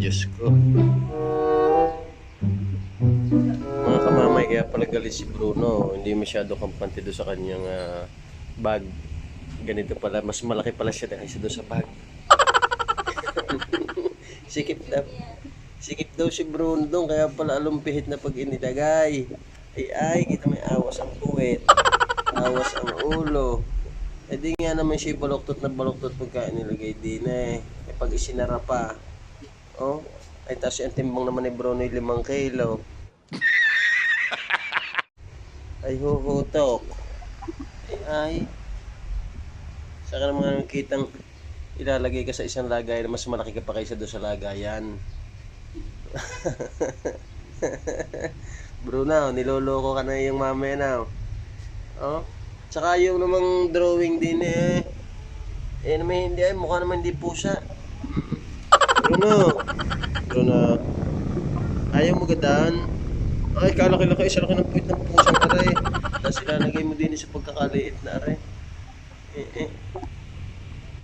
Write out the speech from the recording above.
Diyos ko. Mga kamamay, kaya pala galit si Bruno. Hindi masyado kampante doon sa kanyang ah, bag. Ganito pala, mas malaki pala siya kaysa doon sa bag. Sikip daw. Sikip daw si Bruno doon, kaya pala alumpihit na pag inilagay. Ay ay, kita may awas ang puwet. Awas ang ulo. Eh di nga naman siya baluktot na baluktot pagka inilagay din eh. Eh pag isinara pa. Oh, ay tapos yung timbang naman ni Bruno ay limang kilo. Ay huhutok. Ay ay. Saka naman kitang ilalagay ka sa isang lagay na mas malaki ka pa kaysa doon sa lagayan. Bruno, niloloko ka na yung mamaya na. Oh. Tsaka yung namang drawing din eh. Eh naman hindi ay mukha naman hindi pusa. Bruno. Bruno. Ayaw mo gadaan. Ay, kalaki-laki. Isa laki ng puwit ng pusang aray. Tapos ilalagay mo din sa pagkakaliit na aray. Eh, eh.